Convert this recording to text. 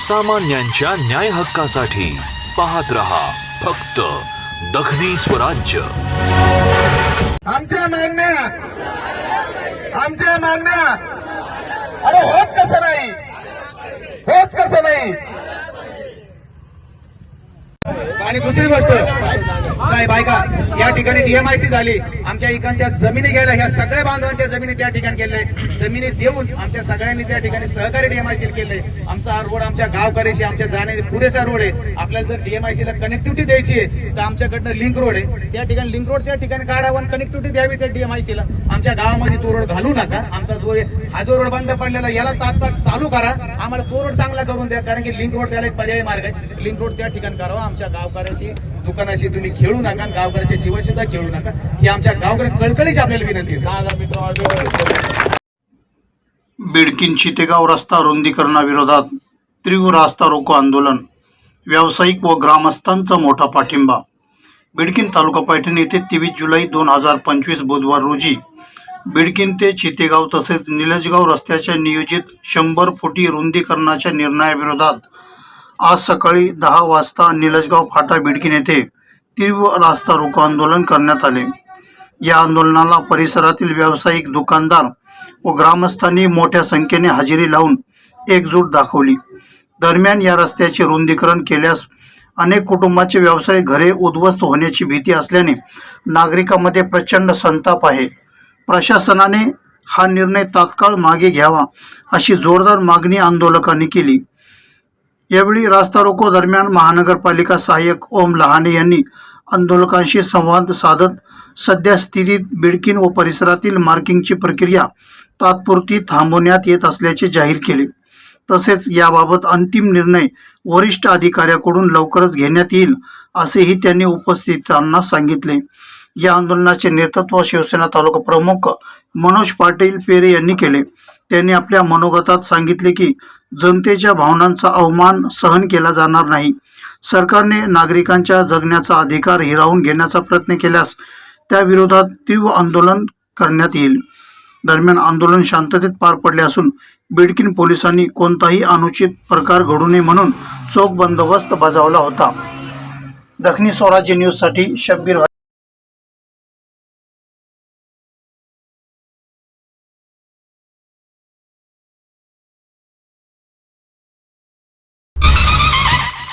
सामान्यांच्या न्याय हक्कासाठी पाहत रहा फक्त दखनी स्वराज्य. आमच्या मागण्या आमच्या मागण्या. अरे होत कसं नाही? होत कसं नाही? आणि दुसरी गोष्ट साहेब ऐका या ठिकाणी डीएमआयसी झाली. आमच्या इकडच्या जमिनी गेल्या ह्या सगळ्या बांधवांच्या जमिनी त्या ठिकाणी गेले जमिनी देऊन आमच्या सगळ्यांनी त्या ठिकाणी सहकारी डीएमआयसी केले. आमचा हा रोड आमच्या गावकऱ्याशी आमच्या जाणे पुरेसा रोड आहे. आपल्याला जर डीएमआयसी ला कनेक्टिव्हिटी द्यायची आहे तर आमच्याकडनं लिंक रोड आहे. त्या ठिकाणी लिंक रोड त्या ठिकाणी काढावं कनेक्टिव्हिटी द्यावी त्या डीएमआयसी ला. आमच्या गावामध्ये तो रोड घालू नका. आमचा जो आहे, हा जो रोड बंद पडलेला याला तात्काळ चालू करा. आम्हाला तो रोड चांगला करून द्या कारण की लिंक रोड त्याला एक पर्यायी मार्ग आहे. लिंक रोड त्या ठिकाणी करावा. आमच्या गावकऱ्याची दुकानाशी तुम्ही खेळ नका आणि गावकऱ्याच्या जीवन सुद्धा खेळू नका. ही आमच्या गावकऱ्या कळकळीची आपल्याला विनंती आहे बिडकीन चितेगाव रस्ता रुंदीकरणाविरोधात तीव्र रास्ता रोको आंदोलन व्यावसायिक व ग्रामस्थांचा मोठा पाठिंबा. बिडकीन तालुका पैठण येथे तेवीस जुलै दोन हजार पंचवीस बुधवार रोजी बिडकीन ते चितेगाव तसेच निलजगाव रस्त्याच्या नियोजित शंभर फुटी रुंदीकरणाच्या निर्णयाविरोधात आज सकाळी दहा वाजता निलजगाव फाटा बिडकीन येथे तीव्र रास्ता रोको आंदोलन करण्यात आले. या आंदोलनाला परिसरातील व्यावसायिक दुकानदार व ग्रामस्थांनी मोठ्या संख्येने हजेरी लावून एकजूट दाखवली. दरम्यान या रस्त्याचे रुंदीकरण केल्यास अनेक कुटुंबाचे व्यवसाय घरे उद्ध्वस्त होण्याची भीती असल्याने नागरिकांमध्ये प्रचंड संताप आहे. प्रशासनाने हा निर्णय तात्काळ मागे घ्यावा अशी जोरदार मागणी आंदोलकांनी केली. यावेळी रास्ता रोको दरम्यान महानगरपालिका सहाय्यक ओम लहाने यांनी आंदोलकांशी संवाद साधत सध्या स्थितीत बिडकीन व परिसरातील मार्किंगची प्रक्रिया तात्पुरती थांबवण्यात येत असल्याचे जाहीर केले. तसेच याबाबत अंतिम निर्णय वरिष्ठ अधिकाऱ्याकडून लवकरच घेण्यात येईल असेही त्यांनी उपस्थितांना सांगितले. या आंदोलनाचे नेतृत्व शिवसेना तालुका प्रमुख मनोज पाटील पेरे यांनी केले. त्यांनी आपल्या मनोगतात सांगितले की जनतेच्या भावनांचा अवमान सहन केला जाणार नाही. सरकारने नागरिकांच्या जगण्याचा अधिकार हिरावून घेण्याचा प्रयत्न केल्यास त्याविरोधात तीव्र आंदोलन करण्यात येईल. दरम्यान आंदोलन शांततेत पार पडले असून बिडकिन पोलिसांनी कोणताही अनुचित प्रकार घडू नये म्हणून चोख बंदोबस्त बजावला होता. दखनी स्वराज्य न्यूजसाठी शब्बीर